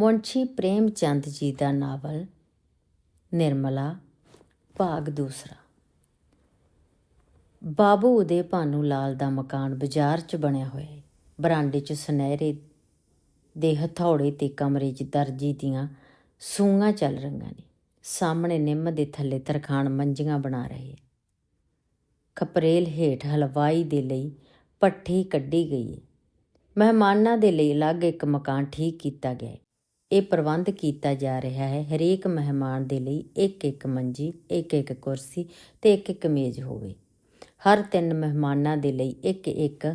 ਮੁੰਸ਼ੀ ਪ੍ਰੇਮ ਚੰਦ ਜੀ ਦਾ novel, Nirmala, ਭਾਗ ਦੂਸਰਾ। ਬਾਬੂ ਦੇ ਭਾਨੂ ਲਾਲ ਦਾ ਮਕਾਨ ਬਾਜ਼ਾਰ 'ਚ ਬਣਿਆ ਹੋਇਆ ਹੈ। ਬਰਾਂਡੇ 'ਚ ਸੁਨਹਿਰੇ ਦੇ ਹਥੌੜੇ ਤੇ ਕਮਰੇ 'ਚ ਦਰਜੀ ਦੀਆਂ ਸੂਆਂ ਚੱਲ ਰਹੀਆਂ ਨੇ। ਸਾਹਮਣੇ ਨਿੰਮ ਦੇ ਥੱਲੇ ਤਰਖਾਣ ਮੰਜੀਆਂ ਬਣਾ ਰਹੇ ਖਪਰੇਲ ਹੇਠ ਹਲਵਾਈ ਦੇ ਲਈ ਪੱਠੀ ਕੱਢੀ ਗਈ ਹੈ। ਮਹਿਮਾਨਾਂ ਦੇ ਲਈ ਅਲੱਗ ਇੱਕ ਮਕਾਨ ਠੀਕ ਕੀਤਾ ਗਿਆ ਹੈ। ਇਹ ਪ੍ਰਬੰਧ ਕੀਤਾ ਜਾ ਰਿਹਾ ਹੈ। ਹਰੇਕ ਮਹਿਮਾਨ ਦੇ ਲਈ ਇੱਕ ਇੱਕ ਮੰਜੀ, ਇੱਕ ਇੱਕ ਕੁਰਸੀ ਤੇ ਇੱਕ ਇੱਕ ਮੇਜ਼ ਹੋਵੇ। ਹਰ ਤਿੰਨ ਮਹਿਮਾਨਾਂ ਦੇ ਲਈ ਇੱਕ ਇੱਕ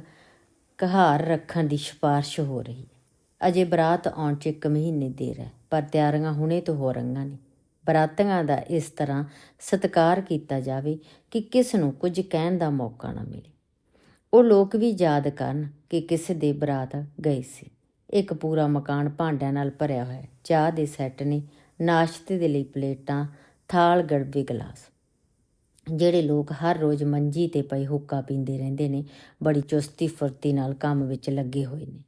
ਕਹਾਰ ਰੱਖਣ ਦੀ ਸਿਫਾਰਿਸ਼ ਹੋ ਰਹੀ ਹੈ। ਅਜੇ ਬਰਾਤ ਆਉਣ 'ਚ ਇੱਕ ਮਹੀਨੇ ਦੇਰ ਹੈ, ਪਰ ਤਿਆਰੀਆਂ ਹੁਣੇ ਤੋਂ ਹੋ ਰਹੀਆਂ ਨੇ। ਬਰਾਤੀਆਂ ਦਾ ਇਸ ਤਰ੍ਹਾਂ ਸਤਿਕਾਰ ਕੀਤਾ ਜਾਵੇ ਕਿ ਕਿਸ ਨੂੰ ਕੁਝ ਕਹਿਣ ਦਾ ਮੌਕਾ ਨਾ ਮਿਲੇ। ਉਹ ਲੋਕ ਵੀ ਯਾਦ ਕਰਨ ਕਿ ਕਿਸੇ ਦੇ ਬਰਾਤ ਗਏ ਸੀ। ਇੱਕ ਪੂਰਾ ਮਕਾਨ ਭਾਂਡਿਆਂ ਨਾਲ ਭਰਿਆ ਹੋਇਆ ਹੈ। ਚਾਹ ਦੇ ਸੈੱਟ ਨੇ ਨਾਸ਼ਤੇ ਦੇ ਲਈ ਪਲੇਟਾਂ, ਥਾਲ, ਗੜਬੇ, ਗਲਾਸ। ਜਿਹੜੇ ਲੋਕ ਹਰ ਰੋਜ਼ ਮੰਜੀ ਤੇ ਪਈ ਹੁੱਕਾ ਪੀਂਦੇ ਰਹਿੰਦੇ ਨੇ, ਬੜੀ ਚੁਸਤੀ ਫੁਰਤੀ ਨਾਲ ਕੰਮ ਵਿੱਚ ਲੱਗੇ ਹੋਏ ਨੇ।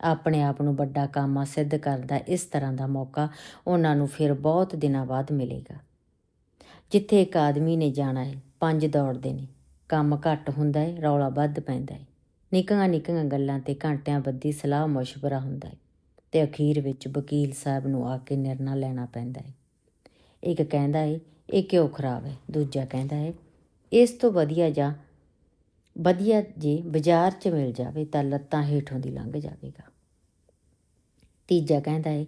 ਆਪਣੇ ਆਪ ਨੂੰ ਵੱਡਾ ਕਾਮਾ ਸਿੱਧ ਕਰਦਾ ਇਸ ਤਰ੍ਹਾਂ ਦਾ ਮੌਕਾ ਉਹਨਾਂ ਨੂੰ ਫਿਰ ਬਹੁਤ ਦਿਨਾਂ ਬਾਅਦ ਮਿਲੇਗਾ। ਜਿੱਥੇ ਇੱਕ ਆਦਮੀ ਨੇ ਜਾਣਾ ਹੈ, ਪੰਜ ਦੌੜਦੇ ਨੇ। ਕੰਮ ਘੱਟ ਹੁੰਦਾ ਹੈ, ਰੌਲਾ ਵੱਧ ਪੈਂਦਾ ਹੈ। ਨਿੱਕੀਆਂ ਨਿੱਕੀਆਂ ਗੱਲਾਂ ਤੇ ਘੰਟਿਆਂ ਬੱਧੀ ਸਲਾਹ ਮਸ਼ਵਰਾ ਹੁੰਦਾ ਹੈ ਤੇ ਅਖੀਰ ਵਿੱਚ ਵਕੀਲ ਸਾਹਿਬ ਨੂੰ ਆ ਕੇ ਨਿਰਣਾ ਲੈਣਾ ਪੈਂਦਾ ਹੈ ਇੱਕ ਕਹਿੰਦਾ ਹੈ ਇਹ ਕਿਉਂ ਖਰਾਬ ਹੈ ਦੂਜਾ ਕਹਿੰਦਾ ਹੈ ਇਸ ਤੋਂ ਵਧੀਆ ਜਾਂ ਵਧੀਆ ਜੇ ਬਾਜ਼ਾਰ 'ਚ ਮਿਲ ਜਾਵੇ ਤਾਂ ਲੱਤਾਂ ਹੇਠੋਂ ਦੀ ਲੰਘ ਜਾਵੇਗਾ। ਤੀਜਾ ਕਹਿੰਦਾ ਹੈ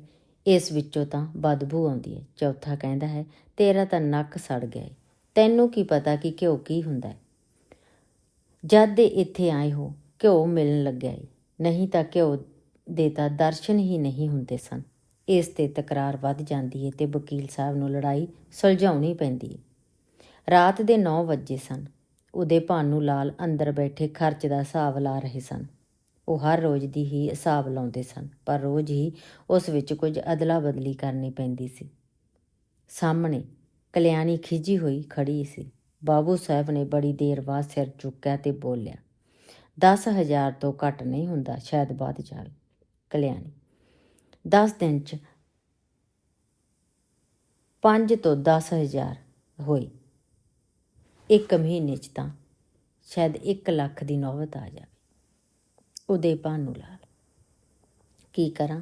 ਇਸ ਵਿੱਚੋਂ ਤਾਂ ਬਦਬੂ ਆਉਂਦੀ ਹੈ ਚੌਥਾ ਕਹਿੰਦਾ ਹੈ, ਤੇਰਾ ਤਾਂ ਨੱਕ ਸੜ ਗਿਆ ਹੈ ਤੈਨੂੰ ਕੀ ਪਤਾ ਕਿ ਘਿਓ ਕੀ ਹੁੰਦਾ ਹੈ ਜਦ ਦੇ ਇੱਥੇ ਆਏ ਹੋ ਘਿਓ ਮਿਲਣ ਲੱਗਿਆ ਹੈ ਨਹੀਂ ਤਾਂ ਘਿਓ ਦੇ ਤਾਂ ਦਰਸ਼ਨ ਹੀ ਨਹੀਂ ਹੁੰਦੇ ਸਨ। ਇਸ ਤੇ ਤਕਰਾਰ ਵੱਧ ਜਾਂਦੀ ਏ ਤੇ ਵਕੀਲ ਸਾਹਿਬ ਨੂੰ ਲੜਾਈ ਸੁਲਝਾਉਣੀ ਪੈਂਦੀ ਏ। ਰਾਤ ਦੇ 9 ਵਜੇ ਸਨ। ਉਹਦੇ ਭਾਨੂ ਲਾਲ ਅੰਦਰ ਬੈਠੇ ਖਰਚ ਦਾ ਹਿਸਾਬ ਲਾ ਰਹੇ ਸਨ। ਉਹ ਹਰ ਰੋਜ਼ ਦੀ ਹੀ ਹਿਸਾਬ ਲਾਉਂਦੇ ਸਨ, ਪਰ ਰੋਜ਼ ਹੀ ਉਸ ਵਿੱਚ ਕੁਝ ਅਦਲਾ ਬਦਲੀ ਕਰਨੀ ਪੈਂਦੀ ਸੀ। ਸਾਹਮਣੇ ਕਲਿਆਣੀ ਖਿਜੀ ਹੋਈ ਖੜੀ ਸੀ। ਬਾਬੂ ਸਾਹਿਬ ਨੇ ਬੜੀ ਦੇਰ ਬਾਅਦ ਸਿਰ ਚੁੱਕਿਆ ਤੇ ਬੋਲਿਆ 10000 ਤੋਂ ਘੱਟ ਨਹੀਂ ਹੁੰਦਾ, ਸ਼ਾਇਦ ਬਾਅਦ ਜਾਵੇ ਕਲਿਆਣੀ। 10 ਦਿਨ ਚ 5 ਤੋਂ 10000 ਹੋਈ। ਇੱਕ ਮਹੀਨੇ ਚ ਤਾਂ ਸ਼ਾਇਦ 1 ਲੱਖ ਦੀ ਨੌਬਤ ਆ ਜਾਵੇ। ਉਹਦੇ ਭਾਨੂ ਲਾਲ। ਕੀ ਕਰਾਂ?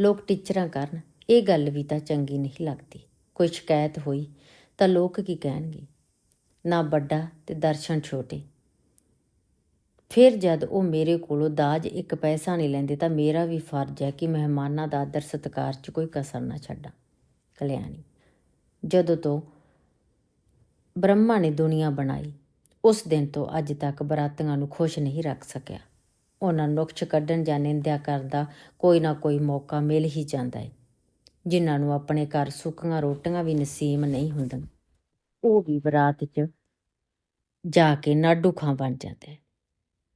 ਲੋਕ ਟੀਚਰਾਂ ਕਰਨ ਇਹ ਗੱਲ ਵੀ ਤਾਂ ਚੰਗੀ ਨਹੀਂ ਲੱਗਦੀ। ਕੋਈ ਸ਼ਿਕਾਇਤ ਹੋਈ ਤਾਂ ਲੋਕ ਕੀ ਕਹਿਣਗੇ? ਨਾ ਵੱਡਾ ਤੇ ਦਰਸ਼ਨ ਛੋਟੇ। ਫਿਰ ਜਦ ਉਹ ਮੇਰੇ ਕੋਲੋਂ ਦਾਜ ਇੱਕ ਪੈਸਾ ਨਹੀਂ ਲੈਂਦੇ ਤਾਂ ਮੇਰਾ ਵੀ ਫਰਜ਼ ਹੈ ਕਿ ਮਹਿਮਾਨਾਂ ਦਾ ਆਦਰ ਸਤਿਕਾਰ 'ਚ ਕੋਈ ਕਸਰ ਨਾ ਛੱਡਾਂ। ਕਲਿਆਣੀ, ਜਦੋਂ ਤੋਂ ਬ੍ਰਹਮਾ ਨੇ ਦੁਨੀਆ ਬਣਾਈ, ਉਸ ਦਿਨ ਤੋਂ ਅੱਜ ਤੱਕ ਬਰਾਤੀਆਂ ਨੂੰ ਖੁਸ਼ ਨਹੀਂ ਰੱਖ ਸਕਿਆ। ਉਹਨਾਂ ਨੁਕਸ ਕੱਢਣ ਜਾਂ ਨਿੰਦਿਆ ਕਰਦਾ ਕੋਈ ਨਾ ਕੋਈ ਮੌਕਾ ਮਿਲ ਹੀ ਜਾਂਦਾ ਹੈ ਜਿਨ੍ਹਾਂ ਨੂੰ ਆਪਣੇ ਘਰ ਸੁੱਕੀਆਂ ਰੋਟੀਆਂ ਵੀ ਨਸੀਬ ਨਹੀਂ ਹੁੰਦੀਆਂ। ਉਹ ਵੀ ਬਰਾਤ 'ਚ ਜਾ ਕੇ ਨਾਡੂਖਾਂ ਬਣ ਜਾਂਦੇ।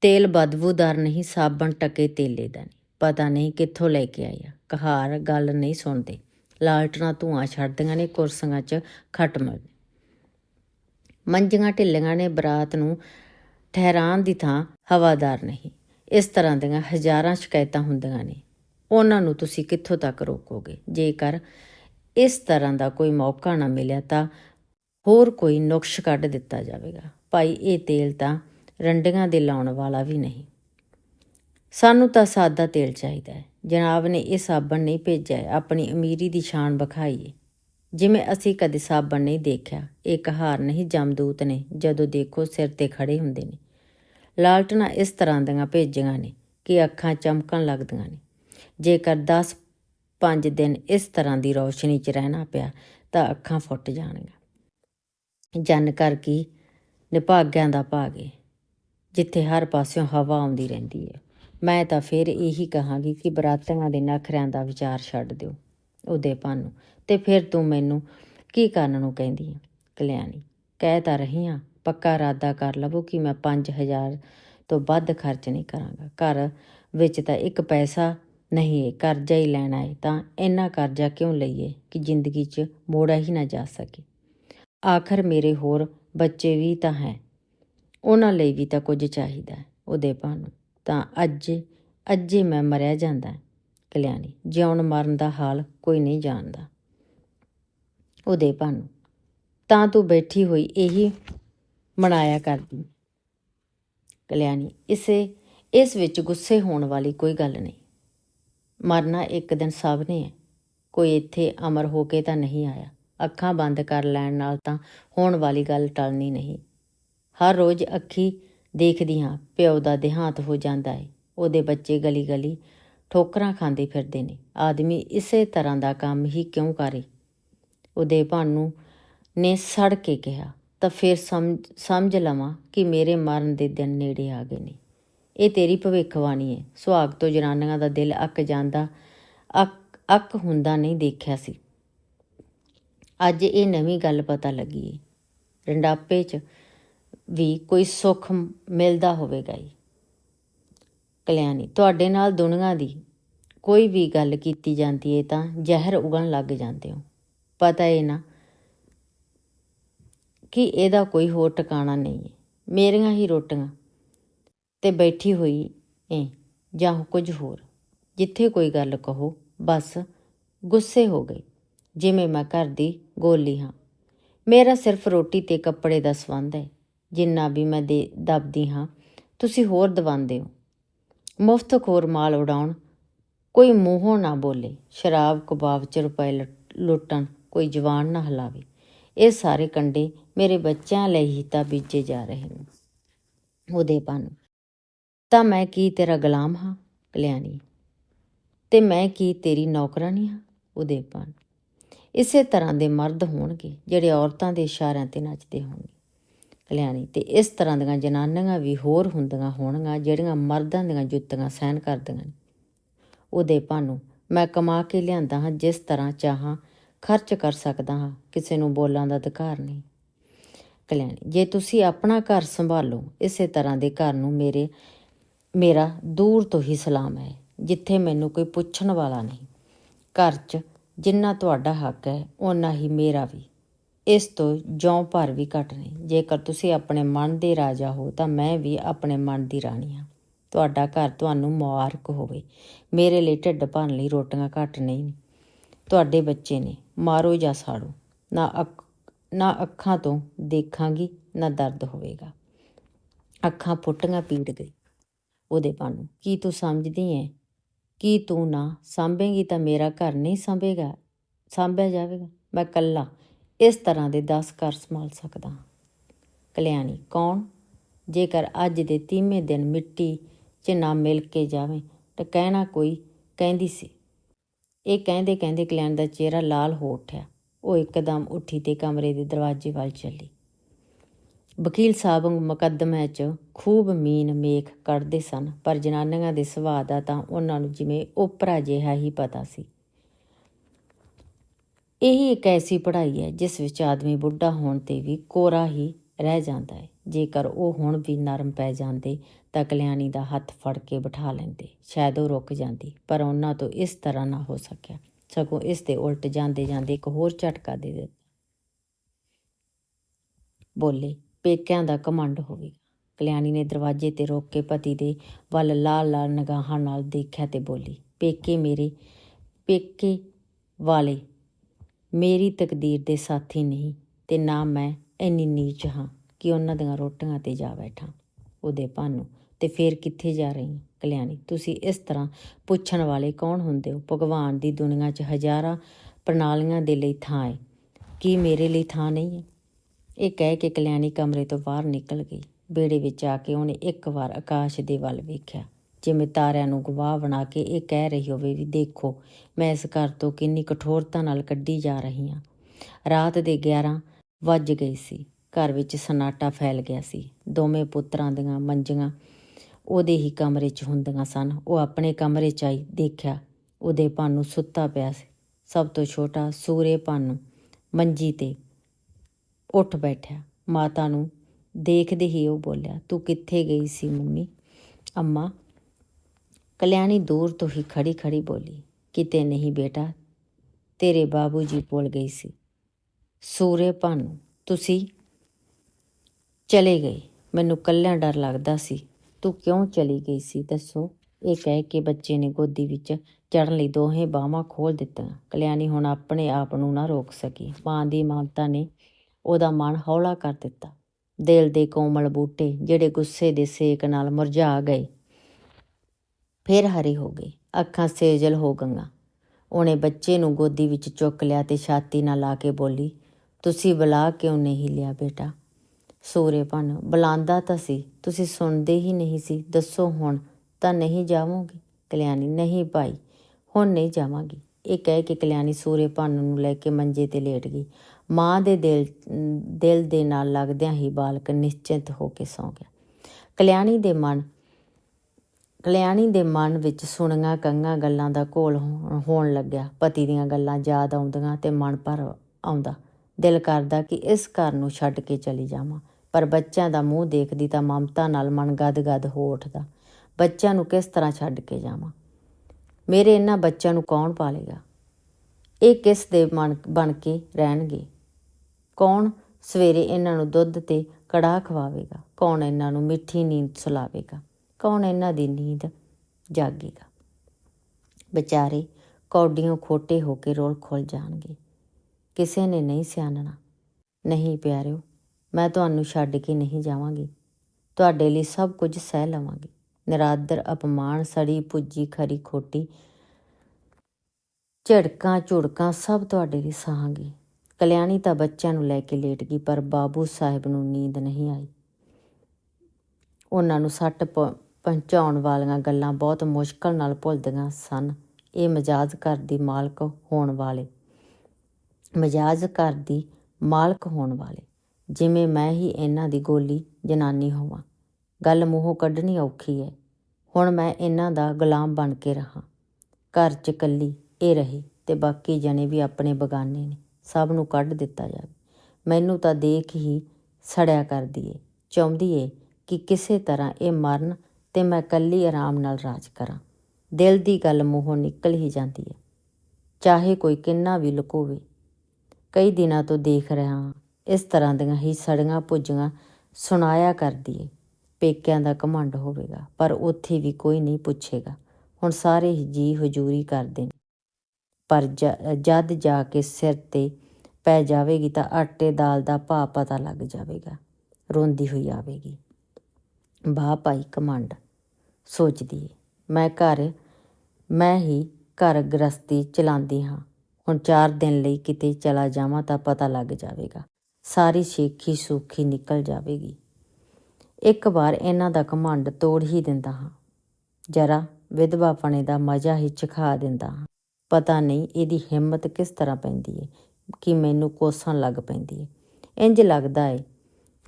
ਤੇਲ ਬਦਬੂਦਾਰ ਨਹੀਂ, ਸਾਬਣ ਟਕੇ ਤੇਲੇ ਦਾ ਨਹੀਂ। ਪਤਾ ਨਹੀਂ ਕਿੱਥੋਂ ਲੈ ਕੇ ਆਇਆ ਕਹਾਰ ਗੱਲ ਨਹੀਂ ਸੁਣਦੇ। ਲਾਲਟਣਾ ਧੂਆਂ ਛੱਡਦੀਆਂ ਨੇ, ਕੁਰਸੀਆਂ 'ਚ ਖੱਟ ਮੰਜੀਆਂ ਢਿੱਲੀਆਂ ਨੇ, ਬਰਾਤ ਨੂੰ ਠਹਿਰਾਣ ਦੀ ਥਾਂ ਹਵਾਦਾਰ ਨਹੀਂ। ਇਸ ਤਰ੍ਹਾਂ ਦੀਆਂ ਹਜ਼ਾਰਾਂ ਸ਼ਿਕਾਇਤਾਂ ਹੁੰਦੀਆਂ ਨੇ। ਉਹਨਾਂ ਨੂੰ ਤੁਸੀਂ ਕਿੱਥੋਂ ਤੱਕ ਰੋਕੋਗੇ? ਜੇਕਰ ਇਸ ਤਰ੍ਹਾਂ ਦਾ ਕੋਈ ਮੌਕਾ ਨਾ ਮਿਲਿਆ ਤਾਂ ਹੋਰ ਕੋਈ ਨੁਕਸ਼ ਕੱਢ ਦਿੱਤਾ ਜਾਵੇਗਾ। ਭਾਈ, ਇਹ ਤੇਲ ਤਾਂ ਰੰਡੀਆਂ ਦੇ ਲਾਉਣ ਵਾਲਾ ਵੀ ਨਹੀਂ। ਸਾਨੂੰ ਤਾਂ ਸਾਦਾ ਤੇਲ ਚਾਹੀਦਾ ਹੈ। ਜਨਾਬ ਨੇ ਇਹ ਸਾਬਣ ਨਹੀਂ ਭੇਜਿਆ ਆਪਣੀ ਅਮੀਰੀ ਦੀ ਸ਼ਾਨ ਵਿਖਾਈਏ ਜਿਵੇਂ ਅਸੀਂ ਕਦੇ ਸਾਬਣ ਨਹੀਂ ਦੇਖਿਆ, ਇਹ ਕਹਾਰ ਨਹੀਂ, ਜਮਦੂਤ ਨੇ ਜਦੋਂ ਦੇਖੋ ਸਿਰ ਤੇ ਖੜੇ ਹੁੰਦੇ ਨੇ। ਲਾਲਟਣਾ ਇਸ ਤਰ੍ਹਾਂ ਦੀਆਂ ਭੇਜੀਆਂ ਨੇ ਕਿ ਅੱਖਾਂ ਚਮਕਣ ਲੱਗਦੀਆਂ ਨੇ। ਜੇਕਰ 10 5 ਦਿਨ ਇਸ ਤਰ੍ਹਾਂ ਦੀ ਰੌਸ਼ਨੀ 'ਚ ਰਹਿਣਾ ਪਿਆ, ਤਾਂ ਅੱਖਾਂ ਫੁੱਟ ਜਾਣਗੀਆਂ। ਜਨ ਕਰ ਕੀ ਨਿਭਾਗਿਆਂ ਦਾ ਭਾਗੇ ਜਿੱਥੇ ਹਰ ਪਾਸਿਓਂ ਹਵਾ ਆਉਂਦੀ ਰਹਿੰਦੀ ਹੈ। ਮੈਂ ਤਾਂ ਫਿਰ ਇਹੀ ਕਹਾਂਗੀ ਕਿ ਬਰਾਤੀਆਂ ਦੇ ਨਖਰਿਆਂ ਦਾ ਵਿਚਾਰ ਛੱਡ ਦਿਓ, ਉਹਦੇ ਭਾਨੂੰ ਤੇ ਫਿਰ ਤੂੰ ਮੈਨੂੰ ਕੀ ਕਰਨ ਨੂੰ ਕਹਿੰਦੀ ਹੈ ਕਲਿਆਣੀ, ਕਹਿ ਤਾਂ ਰਹੀ ਹਾਂ ਪੱਕਾ ਇਰਾਦਾ ਕਰ ਲਵੋ ਕਿ ਮੈਂ 5000 ਤੋਂ ਵੱਧ ਖਰਚ ਨਹੀਂ ਕਰਾਂਗਾ। ਘਰ ਵਿੱਚ ਤਾਂ ਇੱਕ ਪੈਸਾ ਨਹੀਂ ਹੈ ਕਰਜ਼ਾ ਹੀ ਲੈਣਾ ਹੈ ਤਾਂ ਇੰਨਾ ਕਰਜ਼ਾ ਕਿਉਂ ਲਈਏ ਕਿ ਜ਼ਿੰਦਗੀ 'ਚ ਮੋੜਾ ਹੀ ਨਾ ਜਾ ਸਕੇ? ਆਖਰ ਮੇਰੇ ਹੋਰ ਬੱਚੇ ਵੀ ਤਾਂ ਹੈ। ਉਹਨਾਂ ਲਈ ਵੀ ਤਾਂ ਕੁਝ ਚਾਹੀਦਾ ਉਹਦੇ ਭਾਨੂੰ ਤਾਂ ਅੱਜ, ਅੱਜੇ ਮੈਂ ਮਰਿਆ ਜਾਂਦਾ ਕਲਿਆਣੀ, ਜਿਉਣ ਮਰਨ ਦਾ ਹਾਲ ਕੋਈ ਨਹੀਂ ਜਾਣਦਾ। ਉਹਦੇ ਭਾਨੂੰ ਤਾਂ ਤੂੰ ਬੈਠੀ ਹੋਈ ਇਹੀ ਮਨਾਇਆ ਕਰਦੀ। ਕਲਿਆਣੀ, ਇਸੇ, ਇਸ ਵਿੱਚ ਗੁੱਸੇ ਹੋਣ ਵਾਲੀ ਕੋਈ ਗੱਲ ਨਹੀਂ। ਮਰਨਾ ਇੱਕ ਦਿਨ ਸਭ ਨੇ ਹੈ। ਕੋਈ ਇੱਥੇ ਅਮਰ ਹੋ ਕੇ ਤਾਂ ਨਹੀਂ ਆਇਆ। ਅੱਖਾਂ ਬੰਦ ਕਰ ਲੈਣ ਨਾਲ ਤਾਂ ਹੋਣ ਵਾਲੀ ਗੱਲ ਟਲਣੀ ਨਹੀਂ। ਹਰ ਰੋਜ਼ ਅੱਖੀ ਦੇਖਦੀ ਹਾਂ, ਪਿਓ ਦਾ ਦੇਹਾਂਤ ਹੋ ਜਾਂਦਾ ਹੈ ਉਹਦੇ ਬੱਚੇ ਗਲੀ ਗਲੀ ਠੋਕਰਾਂ ਖਾਂਦੇ ਫਿਰਦੇ ਨੇ। ਆਦਮੀ ਇਸੇ ਤਰ੍ਹਾਂ ਦਾ ਕੰਮ ਹੀ ਕਿਉਂ ਕਰੇ? ਉਹਦੇ ਭਾਨੂ ਨੇ ਸੜ ਕੇ ਕਿਹਾ, ਤਾਂ ਫਿਰ ਸਮਝ ਸਮਝ ਲਵਾਂ ਕਿ ਮੇਰੇ ਮਰਨ ਦੇ ਦਿਨ ਨੇੜੇ ਆ ਗਏ ਨੇ। ਇਹ ਤੇਰੀ ਭਵਿੱਖਬਾਣੀ ਹੈ ਸੁਹਾਗ ਤੋਂ ਜਨਾਨੀਆਂ ਦਾ ਦਿਲ ਅੱਕ ਜਾਂਦਾ, ਅੱਕ ਅੱਕ ਹੁੰਦਾ ਨਹੀਂ ਦੇਖਿਆ ਸੀ। ਅੱਜ ਇਹ ਨਵੀਂ ਗੱਲ ਪਤਾ ਲੱਗੀ ਏ। ਰੰਡਾਪੇ 'ਚ ਵੀ ਕੋਈ ਸੁੱਖ ਮਿਲਦਾ ਹੋਵੇਗਾ ਹੀ ਕਲਿਆਣੀ, ਤੁਹਾਡੇ ਨਾਲ ਦੁਨੀਆ ਦੀ ਕੋਈ ਵੀ ਗੱਲ ਕੀਤੀ ਜਾਂਦੀ ਹੈ ਤਾਂ ਜ਼ਹਿਰ ਉਗਣ ਲੱਗ ਜਾਂਦੇ ਹੋ। ਪਤਾ ਏ ਨਾ ਕਿ ਇਹਦਾ ਕੋਈ ਹੋਰ ਟਿਕਾਣਾ ਨਹੀਂ ਹੈ ਮੇਰੀਆਂ ਹੀ ਰੋਟੀਆਂ ਤੇ ਬੈਠੀ ਹੋਈ ਏ ਜਾਂ ਕੁਝ ਹੋਰ। ਜਿੱਥੇ ਕੋਈ ਗੱਲ ਕਹੋ, ਬਸ ਗੁੱਸੇ ਹੋ ਗਈ। ਜਿਵੇਂ ਮੈਂ ਘਰ ਦੀ ਗੋਲੀ ਹਾਂ। ਮੇਰਾ ਸਿਰਫ ਰੋਟੀ ਤੇ ਕੱਪੜੇ ਦਾ ਸੰਬੰਧ ਹੈ ਜਿੰਨਾ ਵੀ ਮੈਂ ਦੇ ਦਬਦੀ ਹਾਂ, ਤੁਸੀਂ ਹੋਰ ਦਵਾਉਂਦੇ ਹੋ। ਮੁਫਤ ਖੋਰ ਮਾਲ ਉਡਾਉਣ, ਕੋਈ ਮੂੰਹੋਂ ਨਾ ਬੋਲੇ, ਸ਼ਰਾਬ ਕਬਾਬ ਚ ਰੁਪਏ ਲੁੱਟਣ, ਕੋਈ ਜਵਾਨ ਨਾ ਹਲਾਵੇ। ਇਹ ਸਾਰੇ ਕੰਡੇ ਮੇਰੇ ਬੱਚਿਆਂ ਲਈ ਹੀ ਤਾਂ ਬੀਜੇ ਜਾ ਰਹੇ ਨੇ। ਉਹਦੇ ਪਨ। ਤਾਂ ਮੈਂ ਕੀ ਤੇਰਾ ਗੁਲਾਮ ਹਾਂ, ਕਲਿਆਣੀ? ਤੇ ਮੈਂ ਕੀ ਤੇਰੀ ਨੌਕਰਾਨੀ ਹਾਂ, ਉਹਦੇ ਪਨ। ਇਸੇ ਤਰ੍ਹਾਂ ਦੇ ਮਰਦ ਹੋਣਗੇ, ਜਿਹੜੇ ਔਰਤਾਂ ਦੇ ਇਸ਼ਾਰਿਆਂ ਤੇ ਨੱਚਦੇ ਹੋਣਗੇ। ਕਲਿਆਣੀ ਤੇ ਇਸ ਤਰ੍ਹਾਂ ਦੀਆਂ ਜਨਾਨੀਆਂ ਵੀ ਹੋਰ ਹੁੰਦੀਆਂ ਹੋਣਗੀਆਂ, ਜਿਹੜੀਆਂ ਮਰਦਾਂ ਦੀਆਂ ਜੁੱਤੀਆਂ ਸਹਿਣ ਕਰਦੀਆਂ ਨੇ। ਉਹਦੇ ਭਾਨੂੰ ਮੈਂ ਕਮਾ ਕੇ ਲਿਆਂਦਾ ਹਾਂ ਜਿਸ ਤਰ੍ਹਾਂ ਚਾਹਾਂ, ਖਰਚ ਕਰ ਸਕਦਾ ਹਾਂ, ਕਿਸੇ ਨੂੰ ਬੋਲਣ ਦਾ ਅਧਿਕਾਰ ਨਹੀਂ। ਕਲਿਆਣੀ, ਜੇ ਤੁਸੀਂ ਆਪਣਾ ਘਰ ਸੰਭਾਲੋ, ਇਸੇ ਤਰ੍ਹਾਂ ਦੇ ਘਰ ਨੂੰ ਮੇਰੇ, ਮੇਰਾ ਦੂਰ ਤੋਂ ਹੀ ਸਲਾਮ ਹੈ, ਜਿੱਥੇ ਮੈਨੂੰ ਕੋਈ ਪੁੱਛਣ ਵਾਲਾ ਨਹੀਂ। ਘਰ 'ਚ ਜਿੰਨਾ ਤੁਹਾਡਾ ਹੱਕ ਹੈ, ਓਨਾ ਹੀ ਮੇਰਾ ਵੀ। ਇਸ ਤੋਂ ਜੌਂ ਭਰ ਵੀ ਘੱਟ ਨਹੀਂ। ਜੇਕਰ ਤੁਸੀਂ ਆਪਣੇ ਮਨ ਦੇ ਰਾਜਾ ਹੋ, ਤਾਂ ਮੈਂ ਵੀ ਆਪਣੇ ਮਨ ਦੀ ਰਾਣੀ ਹਾਂ। ਤੁਹਾਡਾ ਘਰ ਤੁਹਾਨੂੰ ਮੁਬਾਰਕ ਹੋਵੇ। ਮੇਰੇ ਲਈ ਢਿੱਡ ਭਰਨ ਲਈ ਰੋਟੀਆਂ ਘੱਟ ਨਹੀਂ ਤੁਹਾਡੇ ਬੱਚੇ ਨੇ, ਮਾਰੋ ਜਾਂ ਸਾੜੋ। ਨਾ ਅੱਖ, ਨਾ ਅੱਖਾਂ ਤੋਂ ਦੇਖਾਂਗੀ, ਨਾ ਦਰਦ ਹੋਵੇਗਾ। ਅੱਖਾਂ ਪੁੱਟੀਆਂ ਪੀੜ ਗਈ। ਉਹਦੇ ਪਾਨੂੰ ਕੀ ਤੂੰ ਸਮਝਦੀ ਐ ਕੀ ਤੂੰ ਨਾ ਸੰਭੇਗੀ ਤਾਂ ਮੇਰਾ ਘਰ ਨਹੀਂ ਸੰਭੇਗਾ? ਸੰਭਿਆ ਜਾਵੇਗਾ? ਮੈਂ ਕੱਲਾ ਇਸ ਤਰ੍ਹਾਂ ਦੇ 10 ਘਰ ਸੰਭਾਲ ਸਕਦਾ ਹਾਂ। ਕਲਿਆਣੀ ਕੌਣ? ਜੇਕਰ ਅੱਜ ਦੇ ਤੀਵੇਂ ਦਿਨ ਮਿੱਟੀ 'ਚ ਨਾ ਮਿਲ ਕੇ ਜਾਵੇ, ਤਾਂ ਕਹਿਣਾ ਕੋਈ ਕਹਿੰਦੀ ਸੀ। ਇਹ ਕਹਿੰਦੇ ਕਹਿੰਦੇ ਕਲਿਆਣ ਦਾ ਚਿਹਰਾ ਲਾਲ ਹੋ ਉੱਠਿਆ। ਉਹ ਇੱਕਦਮ ਉੱਠੀ ਤੇ ਕਮਰੇ ਦੇ ਦਰਵਾਜ਼ੇ ਵੱਲ ਚੱਲੀ। ਵਕੀਲ ਸਾਹਿਬ ਮੁਕੱਦਮੇ 'ਚ ਖੂਬ ਮੀਨ ਮੇਖ ਕੱਢਦੇ ਸਨ, ਪਰ ਜਨਾਨੀਆਂ ਦੇ ਸੁਭਾਅ ਦਾ ਤਾਂ ਉਹਨਾਂ ਨੂੰ ਜਿਵੇਂ ਓਪਰਾ ਜਿਹਾ ਹੀ ਪਤਾ ਸੀ। ਇਹ ਇੱਕ ਐਸੀ ਪੜ੍ਹਾਈ ਹੈ ਜਿਸ ਵਿੱਚ ਆਦਮੀ ਬੁੱਢਾ ਹੋਣ ਤੇ ਵੀ ਕੋਰਾ ਹੀ ਰਹਿ ਜਾਂਦਾ ਹੈ। ਜੇਕਰ ਉਹ ਹੁਣ ਵੀ ਨਰਮ ਪੈ ਜਾਂਦੇ ਤਾਂ ਕਲਿਆਣੀ ਦਾ ਹੱਥ ਫੜ ਕੇ ਬਿਠਾ ਲੈਂਦੇ, ਸ਼ਾਇਦ ਉਹ ਰੁਕ ਜਾਂਦੀ, ਪਰ ਉਹਨਾਂ ਤੋਂ ਇਸ ਤਰ੍ਹਾਂ ਨਾ ਹੋ ਸਕਿਆ। ਸਗੋਂ ਇਸ ਦੇ ਉਲਟ ਜਾਂਦੇ ਜਾਂਦੇ ਇੱਕ ਹੋਰ ਝਟਕਾ ਦੇ ਦਿੱਤਾ। ਬੋਲੇ, ਪੇਕਿਆਂ ਦਾ ਕਮੰਡ ਹੋਵੇਗਾ। ਕਲਿਆਣੀ ਨੇ ਦਰਵਾਜ਼ੇ ਤੇ ਰੋਕ ਕੇ ਪਤੀ ਦੇ ਵੱਲ ਲਾਲ ਲਾਲ ਨਿਗਾਹਾਂ ਨਾਲ ਦੇਖਿਆ ਤੇ ਬੋਲੀ, ਪੇਕੇ ਮੇਰੇ, ਪੇਕੇ ਵਾਲੇ ਮੇਰੀ ਤਕਦੀਰ ਦੇ ਸਾਥੀ ਨਹੀਂ ਤੇ ਨਾ ਮੈਂ ਇੰਨੀ ਨੀਚ ਹਾਂ ਕਿ ਉਹਨਾਂ ਦੀਆਂ ਰੋਟੀਆਂ ਤੇ ਜਾ ਬੈਠਾਂ, ਉਹਦੇ ਭਾਨੂੰ। ਤੇ ਫੇਰ ਕਿੱਥੇ ਜਾ ਰਹੀ? ਹਾਂ? ਕਲਿਆਣੀ, ਤੁਸੀਂ ਇਸ ਤਰ੍ਹਾਂ ਪੁੱਛਣ ਵਾਲੇ ਕੌਣ ਹੁੰਦੇ ਹੋ? ਭਗਵਾਨ ਦੀ ਦੁਨੀਆ 'ਚ ਹਜ਼ਾਰਾਂ ਪ੍ਰਣਾਲੀਆਂ ਦੇ ਲਈ ਥਾਂ ਹੈ ਕੀ ਮੇਰੇ ਲਈ ਥਾਂ ਨਹੀਂ ਹੈ ਇਹ ਕਹਿ ਕੇ ਕਲਿਆਣੀ ਕਮਰੇ ਤੋਂ ਬਾਹਰ ਨਿਕਲ ਗਈ। ਬੇੜੇ ਵਿੱਚ ਆ ਕੇ ਉਹਨੇ ਇੱਕ ਵਾਰ ਆਕਾਸ਼ ਦੇ ਵੱਲ ਵੇਖਿਆ। ਜਿਵੇਂ ਤਾਰਿਆਂ ਨੂੰ ਗਵਾਹ ਬਣਾ ਕੇ ਇਹ ਕਹਿ ਰਹੀ ਹੋਵੇ ਵੀ ਦੇਖੋ, ਮੈਂ ਇਸ ਘਰ ਤੋਂ ਕਿੰਨੀ ਕਠੋਰਤਾ ਨਾਲ ਕੱਢੀ ਜਾ ਰਹੀ ਹਾਂ। ਰਾਤ ਦੇ 11 ਵੱਜ ਗਈ ਸੀ। ਘਰ ਵਿੱਚ ਸਨਾਟਾ ਫੈਲ ਗਿਆ ਸੀ। ਦੋਵੇਂ ਪੁੱਤਰਾਂ ਦੀਆਂ ਮੰਜੀਆਂ ਉਹਦੇ ਹੀ ਕਮਰੇ 'ਚ ਹੁੰਦੀਆਂ ਸਨ। ਉਹ ਆਪਣੇ ਕਮਰੇ 'ਚ ਆਈ, ਦੇਖਿਆ ਉਹਦੇ ਭਾਨੂੰ ਸੁੱਤਾ ਪਿਆ ਸੀ। ਸਭ ਤੋਂ ਛੋਟਾ ਸੂਰੇ ਭਾਨੂੰ ਮੰਜੀ ਤੇ ਉੱਠ ਬੈਠਿਆ। ਮਾਤਾ ਨੂੰ ਦੇਖਦੇ ਹੀ ਉਹ ਬੋਲਿਆ, ਤੂੰ ਕਿੱਥੇ ਗਈ ਸੀ ਮੰਮੀ? ਅੰਮਾ ਕਲਿਆਣੀ ਦੂਰ ਤੋਂ ਹੀ ਖੜੀ ਖੜੀ ਬੋਲੀ ਕਿਤੇ ਨਹੀਂ ਬੇਟਾ ਤੇਰੇ ਬਾਬੂ ਜੀ ਕੋਲ ਗਈ ਸੀ ਸੂਰੇ ਭਾਨੂੰ ਤੁਸੀਂ ਚਲੇ ਗਏ ਮੈਨੂੰ ਕੱਲਿਆਂ ਡਰ ਲੱਗਦਾ ਸੀ ਤੂੰ ਕਿਉਂ ਚਲੀ ਗਈ ਸੀ ਦੱਸੋ ਇਹ ਕਹਿ ਕੇ ਬੱਚੇ ਨੇ ਗੋਦੀ ਵਿੱਚ ਚੜਨ ਲਈ ਦੋਹੇ ਬਾਹਾਂ ਖੋਲ ਦਿੱਤੀਆਂ ਕਲਿਆਣੀ ਹੁਣ ਆਪਣੇ ਆਪ ਨੂੰ ਨਾ ਰੋਕ ਸਕੀ ਮਾਂ ਦੀ ਮਮਤਾ ਨੇ ਉਹਦਾ ਮਨ ਹੌਲਾ ਕਰ ਦਿੱਤਾ ਦਿਲ ਦੇ ਕੋਮਲ ਬੂਟੇ ਜਿਹੜੇ ਗੁੱਸੇ ਦੇ ਸੇਕ ਨਾਲ ਮੁਰਝਾ ਗਏ ਫਿਰ ਹਰੀ ਹੋ ਗਈ। ਅੱਖਾਂ ਸੇਜਲ ਹੋ ਗਈਆਂ। ਉਹਨੇ ਬੱਚੇ ਨੂੰ ਗੋਦੀ ਵਿੱਚ ਚੁੱਕ ਲਿਆ ਤੇ ਛਾਤੀ ਨਾਲ ਲਾ ਕੇ ਬੋਲੀ, ਤੁਸੀਂ ਬੁਲਾ ਕਿਉਂ ਨਹੀਂ ਲਿਆ ਬੇਟਾ? ਸੂਰੇਪਨ, ਬੁਲਾਉਂਦਾ ਤਾਂ ਸੀ, ਤੁਸੀਂ ਸੁਣਦੇ ਹੀ ਨਹੀਂ ਸੀ। ਦੱਸੋ ਹੁਣ, ਤਾਂ ਨਹੀਂ ਜਾਵੋਗੇ? ਕਲਿਆਣੀ, ਨਹੀਂ ਭਾਈ, ਹੁਣ ਨਹੀਂ ਜਾਵਾਂਗੀ। ਇਹ ਕਹਿ ਕੇ ਕਲਿਆਣੀ ਸੂਰੇਪਨ ਨੂੰ ਲੈ ਕੇ ਮੰਜੇ ਤੇ ਲੇਟ ਗਈ। ਮਾਂ ਦੇ ਦਿਲ ਦਿਲ ਦੇ ਨਾਲ ਲੱਗਦਿਆਂ ਹੀ ਬਾਲਕ ਨਿਸ਼ਚਿੰਤ ਹੋ ਕੇ ਸੌਂ ਗਿਆ। ਕਲਿਆਣੀ ਦੇ ਮਨ ਕਲਿਆਣੀ ਦੇ ਮਨ ਵਿੱਚ ਸੁਣੀਆਂ ਕੰਗਾਂ ਗੱਲਾਂ ਦਾ ਘੋਲ ਹੋ- ਹੋਣ ਲੱਗਿਆ। ਪਤੀ ਦੀਆਂ ਗੱਲਾਂ ਯਾਦ ਆਉਂਦੀਆਂ ਤੇ ਮਨ ਭਰ ਆਉਂਦਾ। ਦਿਲ ਕਰਦਾ ਕਿ ਇਸ ਘਰ ਨੂੰ ਛੱਡ ਕੇ ਚਲੀ ਜਾਵਾਂ। ਪਰ ਬੱਚਿਆਂ ਦਾ ਮੂੰਹ ਦੇਖਦੀ ਤਾਂ ਮਮਤਾ ਨਾਲ ਮਨ ਗਦ-ਗਦ ਹੋ ਉੱਠਦਾ। ਬੱਚਿਆਂ ਨੂੰ ਕਿਸ ਤਰ੍ਹਾਂ ਛੱਡ ਕੇ ਜਾਵਾਂ? ਮੇਰੇ ਇਹਨਾਂ ਬੱਚਿਆਂ ਨੂੰ ਕੌਣ ਪਾਲੇਗਾ? ਇਹ ਕਿਸ ਦੇ ਮਨ ਬਣ ਕੇ ਰਹਿਣਗੇ? ਕੌਣ ਸਵੇਰੇ ਇਹਨਾਂ ਨੂੰ ਦੁੱਧ ਤੇ ਕੜਾਹ ਖਵਾਵੇਗਾ? ਕੌਣ ਇਹਨਾਂ ਨੂੰ ਮਿੱਠੀ ਨੀਂਦ ਸੁਲਾਵੇਗਾ? ਕੌਣ ਇਹਨਾਂ ਦੀ ਨੀਂਦ ਜਾਗੇਗਾ? ਵਿਚਾਰੇ ਕੌਡੀਆਂ ਖੋਟੇ ਹੋ ਕੇ ਰੋਲ ਖੁੱਲ ਜਾਣਗੇ। ਕਿਸੇ ਨੇ ਨਹੀਂ ਸਿਆਣਨਾ। ਨਹੀਂ ਪਿਆਰਿਓ, ਮੈਂ ਤੁਹਾਨੂੰ ਛੱਡ ਕੇ ਨਹੀਂ ਜਾਵਾਂਗੀ। ਤੁਹਾਡੇ ਲਈ ਸਭ ਕੁਝ ਸਹਿ ਲਵਾਂਗੀ। ਨਿਰਾਦਰ, ਅਪਮਾਨ, ਸੜੀ, ਪੁੱਜੀ, ਖਰੀ, ਖੋਟੀ, ਝੜਕਾਂ, ਝੁੜਕਾਂ ਸਭ ਤੁਹਾਡੇ ਲਈ ਸਹਾਂਗੀ। ਕਲਿਆਣੀ ਤਾਂ ਬੱਚਿਆਂ ਨੂੰ ਲੈ ਕੇ ਲੇਟ ਗਈ, ਪਰ ਬਾਬੂ ਸਾਹਿਬ ਨੂੰ ਨੀਂਦ ਨਹੀਂ ਆਈ। ਉਹਨਾਂ ਨੂੰ ਸੱਟ ਪ- ਪਹੁੰਚਾਉਣ ਵਾਲੀਆਂ ਗੱਲਾਂ ਬਹੁਤ ਮੁਸ਼ਕਲ ਨਾਲ ਭੁੱਲਦੀਆਂ ਸਨ। ਇਹ ਮਜਾਜ ਘਰ ਦੀ ਮਾਲਕ ਹੋਣ ਵਾਲੇ। ਮਜਾਜ ਘਰ ਦੀ ਮਾਲਕ ਹੋਣ ਵਾਲੇ। ਜਿਵੇਂ ਮੈਂ ਹੀ ਇਹਨਾਂ ਦੀ ਗੋਲੀ ਜਨਾਨੀ ਹੋਵਾਂ। ਗੱਲ ਮੂੰਹੋਂ ਕੱਢਣੀ ਔਖੀ ਹੈ। ਹੁਣ ਮੈਂ ਇਹਨਾਂ ਦਾ ਗੁਲਾਮ ਬਣ ਕੇ ਰਹਾ। ਘਰ 'ਚ ਇਕੱਲੀ ਇਹ ਰਹੀ ਤੇ ਬਾਕੀ ਜਣੇ ਵੀ ਆਪਣੇ ਬਗਾਨੇ ਨੇ। ਸਭ ਨੂੰ ਕੱਢ ਦਿੱਤਾ ਜਾਵੇ। ਮੈਨੂੰ ਤਾਂ ਦੇਖ ਹੀ ਸੜਿਆ ਕਰਦੀ ਏ। ਚਾਹੁੰਦੀ ਏ ਕਿ ਕਿਸੇ ਤਰ੍ਹਾਂ ਇਹ ਮਰਨ ਤੇ ਮੈਂ ਇਕੱਲੀ ਆਰਾਮ ਨਾਲ ਰਾਜ ਕਰਾਂ। ਦਿਲ ਦੀ ਗੱਲ ਮੂੰਹੋਂ ਨਿਕਲ ਹੀ ਜਾਂਦੀ ਹੈ। ਚਾਹੇ ਕੋਈ ਕਿੰਨਾ ਵੀ ਲੁਕੋਵੇ। ਕਈ ਦਿਨਾਂ ਤੋਂ ਦੇਖ ਰਿਹਾ ਹਾਂ, ਇਸ ਤਰ੍ਹਾਂ ਦੀਆਂ ਹੀ ਸੜੀਆਂ ਪੁੱਜੀਆਂ ਸੁਣਾਇਆ ਕਰਦੀ ਏ ਪੇਕਿਆਂ ਦਾ ਘਮੰਡ ਹੋਵੇਗਾ, ਪਰ ਉੱਥੇ ਵੀ ਕੋਈ ਨਹੀਂ ਪੁੱਛੇਗਾ। ਹੁਣ ਸਾਰੇ ਹੀ ਜੀ ਹਜ਼ੂਰੀ ਕਰਦੇ ਨੇ। ਪਰ ਜਦ ਜਾ ਕੇ ਸਿਰ ਤੇ ਪੈ ਜਾਵੇਗੀ ਤਾਂ ਆਟੇ ਦਾਲ ਦਾ ਭਾਅ ਪਤਾ ਲੱਗ ਜਾਵੇਗਾ। ਰੋਂਦੀ ਹੋਈ ਆਵੇਗੀ। ਵਾਹ ਭਾਈ ਕਮੰਡ ਸੋਚਦੀ ਏ। ਮੈਂ ਘਰ, ਮੈਂ ਹੀ ਘਰ ਗ੍ਰਸਤੀ ਚਲਾਉਂਦੀ ਹਾਂ। ਹੁਣ 4 ਦਿਨ ਲਈ ਕਿਤੇ ਚਲਾ ਜਾਵਾਂ ਤਾਂ ਪਤਾ ਲੱਗ ਜਾਵੇਗਾ। ਸਾਰੀ ਸ਼ੇਖੀ ਸੂਖੀ ਨਿਕਲ ਜਾਵੇਗੀ। ਇੱਕ ਵਾਰ ਇਹਨਾਂ ਦਾ ਘਮੰਡ ਤੋੜ ਹੀ ਦਿੰਦਾ ਹਾਂ। ਜਰਾ ਵਿਧਵਾਪਣੇ ਦਾ ਮਜ਼ਾ ਹੀ ਚਖਾ ਦਿੰਦਾ ਹਾਂ। ਪਤਾ ਨਹੀਂ ਇਹਦੀ ਹਿੰਮਤ ਕਿਸ ਤਰ੍ਹਾਂ ਪੈਂਦੀ ਏ, ਕਿ ਮੈਨੂੰ ਕੋਸਣ ਲੱਗ ਪੈਂਦੀ ਏ। ਇੰਜ ਲੱਗਦਾ ਏ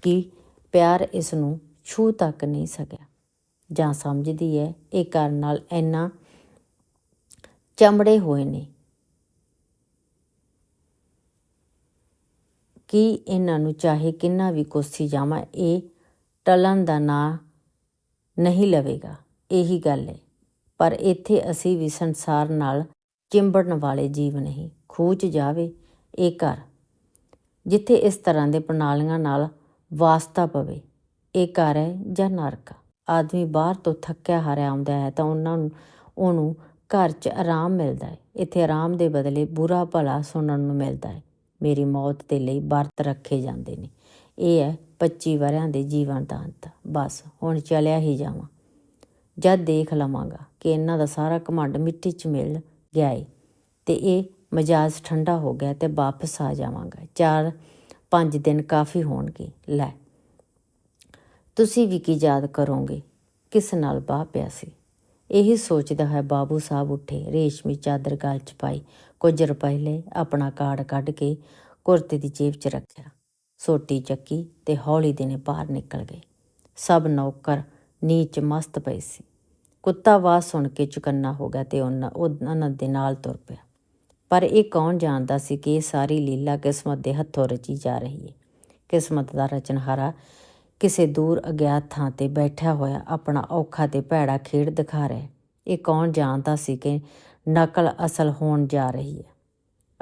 ਕਿ ਪਿਆਰ ਇਸ ਨੂੰ ਛੂ ਤੱਕ ਨਹੀਂ ਸਕਿਆ। ਜਾਂ ਸਮਝਦੀ ਹੈ, ਇਹ ਘਰ ਨਾਲ ਇੰਨਾ ਚਮੜੇ ਹੋਏ ਨੇ ਕਿ ਇਹਨਾਂ ਨੂੰ ਚਾਹੇ ਕਿੰਨਾ ਵੀ ਕੋਸੀ ਜਾਵਾਂ, ਇਹ ਟਲਣ ਦਾ ਨਾਂ ਨਹੀਂ ਲਵੇਗਾ। ਇਹੀ ਗੱਲ ਹੈ। ਪਰ ਇੱਥੇ ਅਸੀਂ ਵੀ ਸੰਸਾਰ ਨਾਲ ਚਿੰਬੜਨ ਵਾਲੇ ਜੀਵ ਨਹੀਂ। ਖੂਚ ਜਾਵੇ ਇਹ ਘਰ, ਜਿੱਥੇ ਇਸ ਤਰ੍ਹਾਂ ਦੇ ਪ੍ਰਣਾਲੀਆਂ ਨਾਲ ਵਾਸਤਾ ਪਵੇ, ਇਹ ਘਰ ਹੈ ਜਾਂ ਨਰਕ? ਆਦਮੀ ਬਾਹਰ ਤੋਂ ਥੱਕਿਆ ਹਾਰਿਆ ਆਉਂਦਾ ਹੈ ਤਾਂ ਉਹਨਾਂ ਨੂੰ, ਉਹਨੂੰ ਘਰ 'ਚ ਆਰਾਮ ਮਿਲਦਾ ਹੈ। ਇੱਥੇ ਆਰਾਮ ਦੇ ਬਦਲੇ ਬੁਰਾ ਭਲਾ ਸੁਣਨ ਨੂੰ ਮਿਲਦਾ ਹੈ। ਮੇਰੀ ਮੌਤ ਦੇ ਲਈ ਵਰਤ ਰੱਖੇ ਜਾਂਦੇ ਨੇ। ਇਹ ਹੈ 25 ਵਰਿਆਂ ਦੇ ਜੀਵਨ ਦਾ। ਅੰਤ ਬਸ, ਹੁਣ ਚਲਿਆ ਹੀ ਜਾਵਾਂ। ਜਦ ਦੇਖ ਲਵਾਂਗਾ ਕਿ ਇਹਨਾਂ ਦਾ ਸਾਰਾ ਘਮੰਡ ਮਿੱਟੀ 'ਚ ਮਿਲ ਗਿਆ ਏ ਤੇ ਇਹ ਮਜਾਜ ਠੰਡਾ ਹੋ ਗਿਆ ਤੇ ਵਾਪਸ ਆ ਜਾਵਾਂਗਾ। ਚਾਰ ਪੰਜ ਦਿਨ ਕਾਫੀ ਹੋਣਗੇ। ਲੈ। ਤੁਸੀਂ ਵੀ ਕੀ ਯਾਦ ਕਰੋਗੇ? ਕਿਸ ਨਾਲ ਬਾਹ ਪਿਆ ਸੀ? ਇਹੀ ਸੋਚਦਾ ਹੈ ਬਾਬੂ ਸਾਹਿਬ ਉੱਠੇ, ਰੇਸ਼ਮੀ ਚਾਦਰ ਗਲ 'ਚ ਪਾਈ, ਕੁਝ ਰੁਪਏ ਲਏ, ਆਪਣਾ ਕਾਰਡ ਕੱਢ ਕੇ ਕੁਰਤੇ ਦੀ ਜੇਬ 'ਚ ਰੱਖਿਆ। ਸੋਟੀ ਚੱਕੀ ਤੇ ਹੌਲੀ ਦਿਨੇ ਬਾਹਰ ਨਿਕਲ ਗਏ। ਸਭ ਨੌਕਰ ਨੀਚ ਮਸਤ ਪਏ ਸੀ। ਕੁੱਤਾ ਆਵਾਜ਼ ਸੁਣ ਕੇ ਚੁਕੰਨਾ ਹੋ ਗਿਆ ਤੇ ਉਹਨਾਂ ਉਹਨਾਂ ਦੇ ਨਾਲ ਤੁਰ ਪਿਆ। ਪਰ ਇਹ ਕੌਣ ਜਾਣਦਾ ਸੀ ਕਿ ਇਹ ਸਾਰੀ ਲੀਲਾ ਕਿਸਮਤ ਦੇ ਹੱਥੋਂ ਰਚੀ ਜਾ ਰਹੀ ਹੈ ਕਿਸਮਤ ਦਾ ਰਚਨਹਾਰਾ ਕਿਸੇ ਦੂਰ ਅਗਿਆਤ ਥਾਂ ਤੇ ਬੈਠਾ ਹੋਇਆ ਆਪਣਾ ਔਖਾ ਤੇ ਭੈੜਾ ਖੇਡ ਦਿਖਾ ਰਿਹਾ ਇਹ ਕੌਣ ਜਾਣਦਾ ਸੀ ਕਿ ਨਕਲ ਅਸਲ ਹੋਣ ਜਾ ਰਹੀ ਹੈ?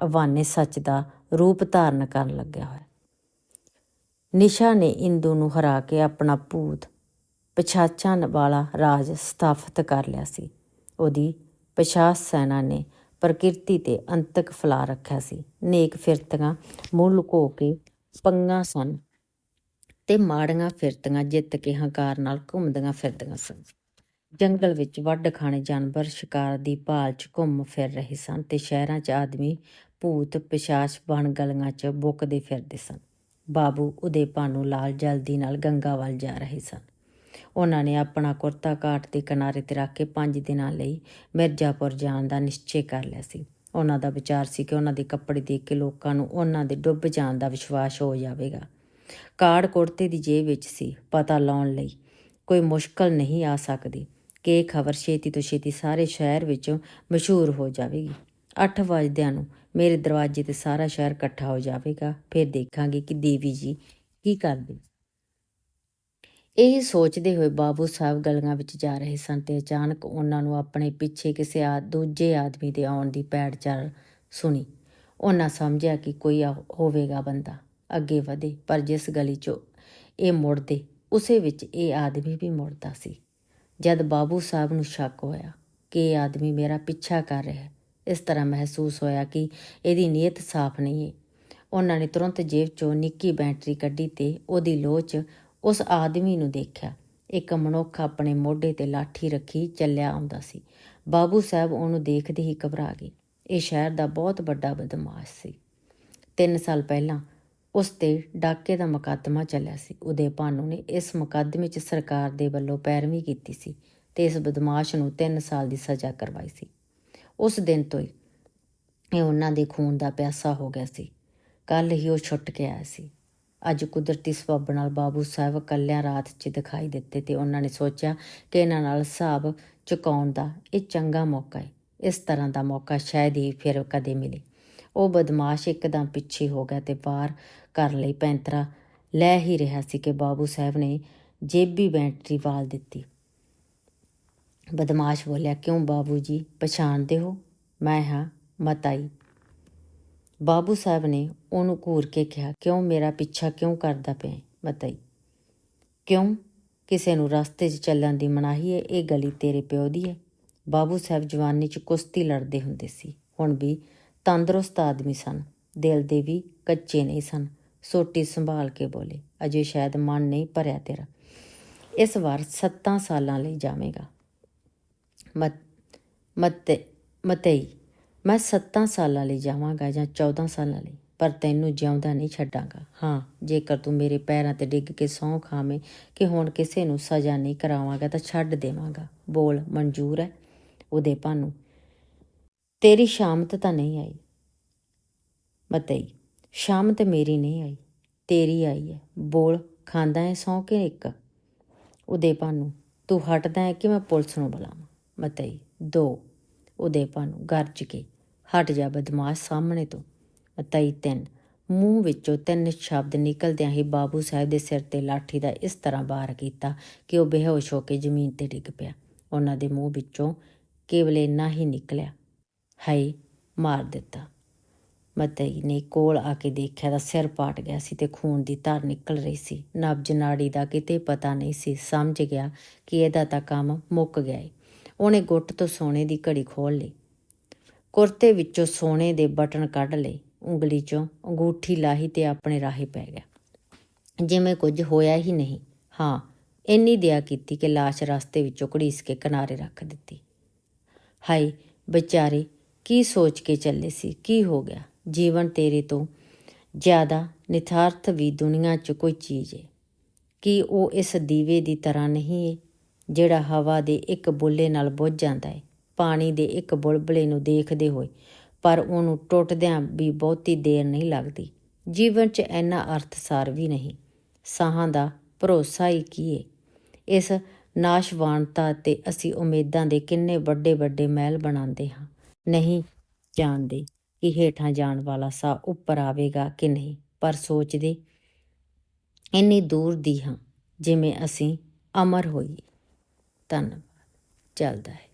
ਅਵਾਨੇ ਸੱਚ ਦਾ ਰੂਪ ਧਾਰਨ ਕਰਨ ਲੱਗਿਆ ਹੋਇਆ। ਨਿਸ਼ਾ ਨੇ ਇੰਦੂ ਨੂੰ ਹਰਾ ਕੇ ਆਪਣਾ ਭੂਤ ਪਛਾਚਾਂ ਵਾਲਾ ਰਾਜ ਸਥਾਪਿਤ ਕਰ ਲਿਆ ਸੀ। ਉਹਦੀ ਪਛਾਚ ਸੈਨਾ ਨੇ ਪ੍ਰਕਿਰਤੀ ਤੇ ਅੰਤਕ ਫਲਾ ਰੱਖਿਆ ਸੀ। ਨੇਕ ਫਿਰਤੀਆਂ ਮੂੰਹ ਲੁਕੋ ਕੇ ਪੰਗਾ ਸਨ। ਤੇ ਮਾੜੀਆਂ ਫਿਰਤੀਆਂ ਜਿੱਤ ਕੇ ਹੰਕਾਰ ਨਾਲ ਘੁੰਮਦੀਆਂ ਫਿਰਦੀਆਂ ਸਨ। ਜੰਗਲ ਵਿੱਚ ਵੱਢ ਖਾਣੇ ਜਾਨਵਰ ਸ਼ਿਕਾਰ ਦੀ ਭਾਲ 'ਚ ਘੁੰਮ ਫਿਰ ਰਹੇ ਸਨ ਤੇ ਸ਼ਹਿਰਾਂ 'ਚ ਆਦਮੀ, ਭੂਤ, ਪਿਸ਼ਾਚ ਬਣ ਗਲੀਆਂ 'ਚ ਬੁੱਕਦੇ ਫਿਰਦੇ ਸਨ। ਬਾਬੂ ਉਦੇ ਭਾਨੂ ਲਾਲ ਜਲਦੀ ਨਾਲ ਗੰਗਾ ਵੱਲ ਜਾ ਰਹੇ ਸਨ। ਉਹਨਾਂ ਨੇ ਆਪਣਾ ਕੁਰਤਾ ਕਾਟ ਦੇ ਕਿਨਾਰੇ ਤੇ ਰੱਖ ਕੇ 5 ਦਿਨਾਂ ਲਈ ਮਿਰਜ਼ਾਪੁਰ ਜਾਣ ਦਾ ਨਿਸ਼ਚੈ ਕਰ ਲਿਆ ਸੀ। ਉਹਨਾਂ ਦਾ ਵਿਚਾਰ ਸੀ ਕਿ ਉਹਨਾਂ ਦੇ ਕੱਪੜੇ ਦੇਖ ਕੇ ਲੋਕਾਂ ਨੂੰ ਉਹਨਾਂ ਦੇ ਡੁੱਬ ਜਾਣ ਦਾ ਵਿਸ਼ਵਾਸ ਹੋ ਜਾਵੇਗਾ। ਕਾਰਡ ਕੁੜਤੇ ਦੀ ਜੇਬ ਵਿੱਚ ਸੀ, ਪਤਾ ਲਾਉਣ ਲਈ। ਕੋਈ ਮੁਸ਼ਕਲ ਨਹੀਂ ਆ ਸਕਦੀ ਕਿ ਇਹ ਖਬਰ ਛੇਤੀ ਤੋਂ ਛੇਤੀ ਸਾਰੇ ਸ਼ਹਿਰ ਵਿੱਚੋਂ ਮਸ਼ਹੂਰ ਹੋ ਜਾਵੇਗੀ। 8 ਵਜਦਿਆਂ ਨੂੰ ਮੇਰੇ ਦਰਵਾਜ਼ੇ ਤੇ ਸਾਰਾ ਸ਼ਹਿਰ ਇਕੱਠਾ ਹੋ ਜਾਵੇਗਾ। ਫਿਰ ਦੇਖਾਂਗੇ ਕਿ ਦੇਵੀ ਜੀ ਕੀ ਕਰਦੇ। ਇਹ ਸੋਚਦੇ ਹੋਏ ਬਾਬੂ ਸਾਹਿਬ ਗਲੀਆਂ ਵਿੱਚ ਜਾ ਰਹੇ ਸਨ ਤੇ ਅਚਾਨਕ ਉਹਨਾਂ ਨੂੰ ਆਪਣੇ ਪਿੱਛੇ ਕਿਸੇ ਆ, ਦੂਜੇ ਆਦਮੀ ਦੇ ਆਉਣ ਦੀ ਪੈੜ ਚੱਲ ਸੁਣੀ। ਉਹਨਾਂ ਸਮਝਿਆ ਕਿ ਕੋਈ ਹੋਵੇਗਾ ਬੰਦਾ। ਅੱਗੇ ਵਧੇ, ਪਰ ਜਿਸ ਗਲੀ 'ਚੋਂ ਇਹ ਮੁੜਦੇ, ਉਸੇ ਵਿੱਚ ਇਹ ਆਦਮੀ ਵੀ ਮੁੜਦਾ ਸੀ। ਜਦ ਬਾਬੂ ਸਾਹਿਬ ਨੂੰ ਸ਼ੱਕ ਹੋਇਆ ਕਿ ਇਹ ਆਦਮੀ ਮੇਰਾ ਪਿੱਛਾ ਕਰ ਰਿਹਾ ਹੈ, ਇਸ ਤਰ੍ਹਾਂ ਮਹਿਸੂਸ ਹੋਇਆ ਕਿ ਇਹਦੀ ਨੀਅਤ ਸਾਫ਼ ਨਹੀਂ ਹੈ। ਉਹਨਾਂ ਨੇ ਤੁਰੰਤ ਜੇਬ 'ਚੋਂ ਨਿੱਕੀ ਬੈਟਰੀ ਕੱਢੀ ਤੇ ਉਹਦੀ ਲੋਹ 'ਚ ਉਸ ਆਦਮੀ ਨੂੰ ਦੇਖਿਆ। ਇੱਕ ਮਨੁੱਖ ਆਪਣੇ ਮੋਢੇ ਤੇ ਲਾਠੀ ਰੱਖੀ ਚੱਲਿਆ ਆਉਂਦਾ ਸੀ। ਬਾਬੂ ਸਾਹਿਬ ਉਹਨੂੰ ਦੇਖਦੇ ਹੀ ਘਬਰਾ ਗਏ। ਇਹ ਸ਼ਹਿਰ ਦਾ ਬਹੁਤ ਵੱਡਾ ਬਦਮਾਸ਼ ਸੀ। ਤਿੰਨ ਸਾਲ ਪਹਿਲਾਂ ਉਸ ਤੇ ਡਾਕੇ ਦਾ ਮੁਕੱਦਮਾ ਚੱਲਿਆ ਸੀ। ਉਦੇ ਭਾਨੂ ਨੇ ਇਸ ਮੁਕੱਦਮੇ 'ਚ ਸਰਕਾਰ ਦੇ ਵੱਲੋਂ ਪੈਰਵੀ ਕੀਤੀ ਸੀ ਤੇ ਇਸ ਬਦਮਾਸ਼ ਨੂੰ 3 ਸਾਲ ਦੀ ਸਜ਼ਾ ਕਰਵਾਈ ਸੀ। ਉਸ ਦਿਨ ਤੋਂ ਹੀ ਇਹ ਉਹਨਾਂ ਦੇ ਖੂਨ ਦਾ ਪਿਆਸਾ ਹੋ ਗਿਆ ਸੀ। ਕੱਲ ਹੀ ਉਹ ਛੁੱਟ ਕੇ ਆਇਆ ਸੀ। ਅੱਜ ਕੁਦਰਤੀ ਸਬੱਬ ਨਾਲ ਬਾਬੂ ਸਾਹਿਬ ਕੱਲਿਆਂ ਰਾਤ 'ਚ ਦਿਖਾਈ ਦਿੱਤੇ ਤੇ ਉਹਨਾਂ ਨੇ ਸੋਚਿਆ ਕਿ ਇਹਨਾਂ ਨਾਲ ਹਿਸਾਬ ਚੁਕਾਉਣ ਦਾ ਇਹ ਚੰਗਾ ਮੌਕਾ ਹੈ ਇਸ ਤਰ੍ਹਾਂ ਦਾ ਮੌਕਾ ਸ਼ਾਇਦ ਹੀ ਫਿਰ ਕਦੇ ਮਿਲੇ। ਉਹ ਬਦਮਾਸ਼ ਇੱਕਦਮ ਪਿੱਛੇ ਹੋ ਗਿਆ ਤੇ ਬਾਹਰ ਕਰ ਲਈ ਪੈਂਤਰਾ ਲੈ ਹੀ ਰਿਹਾ ਸੀ ਕਿ ਬਾਬੂ ਸਾਹਿਬ ਨੇ ਜੇਬੀ ਬੈਟਰੀ ਵਾਲ ਦਿੱਤੀ। ਬਦਮਾਸ਼ ਬੋਲਿਆ, ਕਿਉਂ ਬਾਬੂ ਜੀ? ਪਛਾਣਦੇ ਹੋ? ਮੈਂ ਹਾਂ ਮਤਾਈ ਬਾਬੂ ਸਾਹਿਬ ਨੇ ਉਹਨੂੰ ਘੂਰ ਕੇ ਕਿਹਾ, ਕਿਉਂ ਮੇਰਾ ਪਿੱਛਾ ਕਿਉਂ ਕਰਦਾ ਪਿਆ ਮਤਾਈ ਕਿਉਂ? ਕਿਸੇ ਨੂੰ ਰਸਤੇ 'ਚ ਚੱਲਣ ਦੀ ਮਨਾਹੀ ਹੈ, ਇਹ ਗਲੀ ਤੇਰੇ ਪਿਓ ਦੀ ਹੈ। ਬਾਬੂ ਸਾਹਿਬ ਜਵਾਨੀ 'ਚ ਕੁਸ਼ਤੀ ਲੜਦੇ ਹੁੰਦੇ ਸੀ। ਹੁਣ ਵੀ ਤੰਦਰੁਸਤ ਆਦਮੀ ਸਨ, ਦਿਲ ਦੇ ਵੀ ਕੱਚੇ ਨਹੀਂ ਸਨ। ਸੋਟੀ ਸੰਭਾਲ ਕੇ ਬੋਲੇ, ਅਜੇ ਸ਼ਾਇਦ ਮਨ ਨਹੀਂ ਭਰਿਆ ਤੇਰਾ। ਇਸ ਵਾਰ 7 ਸਾਲਾਂ ਲਈ ਜਾਵੇਂਗਾ। ਮਤ, ਮਤੇ, ਮਤਈ, ਮੈਂ 7 ਸਾਲਾਂ ਲਈ ਜਾਵਾਂਗਾ ਜਾਂ 14 ਸਾਲਾਂ ਲਈ, ਪਰ ਤੈਨੂੰ ਜਿਉਂਦਾ ਨਹੀਂ ਛੱਡਾਂਗਾ। ਹਾਂ, ਜੇਕਰ ਤੂੰ ਮੇਰੇ ਪੈਰਾਂ ਤੇ ਡਿੱਗ ਕੇ ਸਹੁੰ ਖਾਵੇਂ ਕਿ ਹੁਣ ਕਿਸੇ ਨੂੰ ਸਜ਼ਾ ਨਹੀਂ ਕਰਾਵਾਂਗਾ ਤਾਂ ਛੱਡ ਦੇਵਾਂਗਾ। ਬੋਲ, ਮਨਜ਼ੂਰ ਹੈ? ਉਹਦੇ ਭਾਨੂੰ ਤੇਰੀ ਸ਼ਾਮਤ ਤਾਂ ਨਹੀਂ ਆਈ। ਮਤਈ ਸ਼ਾਮ ਤੇ ਮੇਰੀ ਨਹੀਂ ਆਈ, ਤੇਰੀ ਆਈ ਹੈ ਬੋਲ, ਖਾਂਦਾ ਹੈ ਸੌਂ ਕੇ ਇੱਕ? ਉਦੇ ਭਾਨੂੰ ਤੂੰ ਹਟਦਾ ਹੈ ਕਿ ਮੈਂ ਪੁਲਿਸ ਨੂੰ ਬੁਲਾਵਾਂ? ਮਤਈ, ਦੋ। ਉਦੇ ਭਾਨੂੰ ਗਰਜ ਕੇ, ਹਟ ਜਾ ਬਦਮਾਸ਼ ਸਾਹਮਣੇ ਤੋਂ। ਮਤਈ, ਤਿੰਨ। ਮੂੰਹ ਵਿੱਚੋਂ ਤਿੰਨ ਸ਼ਬਦ ਨਿਕਲਦਿਆਂ ਹੀ ਬਾਬੂ ਸਾਹਿਬ ਦੇ ਸਿਰ ਤੇ ਲਾਠੀ ਦਾ ਇਸ ਤਰ੍ਹਾਂ ਵਾਰ ਕੀਤਾ ਕਿ ਉਹ ਬੇਹੋਸ਼ ਹੋ ਕੇ ਜ਼ਮੀਨ ਤੇ ਡਿੱਗ ਪਿਆ। ਉਹਨਾਂ ਦੇ ਮੂੰਹ ਵਿੱਚੋਂ ਕੇਵਲ ਇੰਨਾ ਹੀ ਨਿਕਲਿਆ। ਹਾਈ ਮਾਰ ਦਿੱਤਾ। ਮਤਈ ਨੇ ਕੋਲ ਆ ਕੇ ਦੇਖਿਆ ਤਾਂ ਸਿਰ ਪਾਟ ਗਿਆ ਸੀ ਤੇ ਖੂਨ ਦੀ ਧਾਰ ਨਿਕਲ ਰਹੀ ਸੀ। ਨਬਜ ਨਾੜੀ ਦਾ ਕਿਤੇ ਪਤਾ ਨਹੀਂ ਸੀ, ਸਮਝ ਗਿਆ ਕਿ ਇਹਦਾ ਤਾਂ ਕੰਮ ਮੁੱਕ ਗਿਆ ਏ। ਉਹਨੇ ਗੁੱਟ ਤੋਂ ਸੋਨੇ ਦੀ ਘੜੀ ਖੋਲ ਲਈ। ਕੁਰਤੇ ਵਿੱਚੋਂ ਸੋਨੇ ਦੇ ਬਟਨ ਕੱਢ ਲਏ। ਉਂਗਲੀ 'ਚੋਂ ਅੰਗੂਠੀ ਲਾਹੀ ਤੇ ਆਪਣੇ ਰਾਹੇ ਪੈ ਗਿਆ। ਜਿਵੇਂ ਕੁਝ ਹੋਇਆ ਹੀ ਨਹੀਂ। ਹਾਂ, ਇੰਨੀ ਦਿਆ ਕੀਤੀ ਕਿ ਲਾਸ਼ ਰਸਤੇ ਵਿੱਚੋਂ ਘੜੀਸ ਕੇ ਕਿਨਾਰੇ ਰੱਖ ਦਿੱਤੀ। ਹਾਈ ਵਿਚਾਰੇ, ਕੀ ਸੋਚ ਕੇ ਚੱਲੇ ਸੀ? ਕੀ ਹੋ ਗਿਆ? ਜੀਵਨ ਤੇਰੇ ਤੋਂ ਜ਼ਿਆਦਾ ਨਿਥਾਰਥ ਵੀ ਦੁਨੀਆ 'ਚ ਕੋਈ ਚੀਜ਼ ਹੈ ਕੀ ਉਹ ਇਸ ਦੀਵੇ ਦੀ ਤਰ੍ਹਾਂ ਨਹੀਂ ਹੈ ਜਿਹੜਾ ਹਵਾ ਦੇ ਇੱਕ ਬੁੱਲੇ ਨਾਲ ਬੁੱਝ ਜਾਂਦਾ ਹੈ ਪਾਣੀ ਦੇ ਇੱਕ ਬੁਲਬਲੇ ਨੂੰ ਦੇਖਦੇ ਹੋਏ, ਪਰ ਉਹਨੂੰ ਟੁੱਟਦਿਆਂ ਵੀ ਬਹੁਤੀ ਦੇਰ ਨਹੀਂ ਲੱਗਦੀ। ਜੀਵਨ 'ਚ ਇੰਨਾ ਅਰਥਸਾਰ ਵੀ ਨਹੀਂ। ਸਾਹਾਂ ਦਾ ਭਰੋਸਾ ਹੀ ਕੀ ਹੈ ਇਸ ਨਾਸ਼ਵਾਨਤਾ ਤੇ ਅਸੀਂ ਉਮੀਦਾਂ ਦੇ ਕਿੰਨੇ ਵੱਡੇ ਵੱਡੇ ਮਹਿਲ ਬਣਾਉਂਦੇ ਹਾਂ। ਨਹੀਂ ਜਾਣਦੇ। ਕਿ ਹੇਠਾਂ ਜਾਣ ਵਾਲਾ ਸਾਹ ਉੱਪਰ ਆਵੇਗਾ ਕਿ ਨਹੀਂ, ਪਰ ਸੋਚਦੇ ਇੰਨੀ ਦੂਰ ਦੀ ਹਾਂ, ਜਿਵੇਂ ਅਸੀਂ ਅਮਰ ਹੋਈਏ। ਧੰਨਵਾਦ। ਚੱਲਦਾ ਹੈ।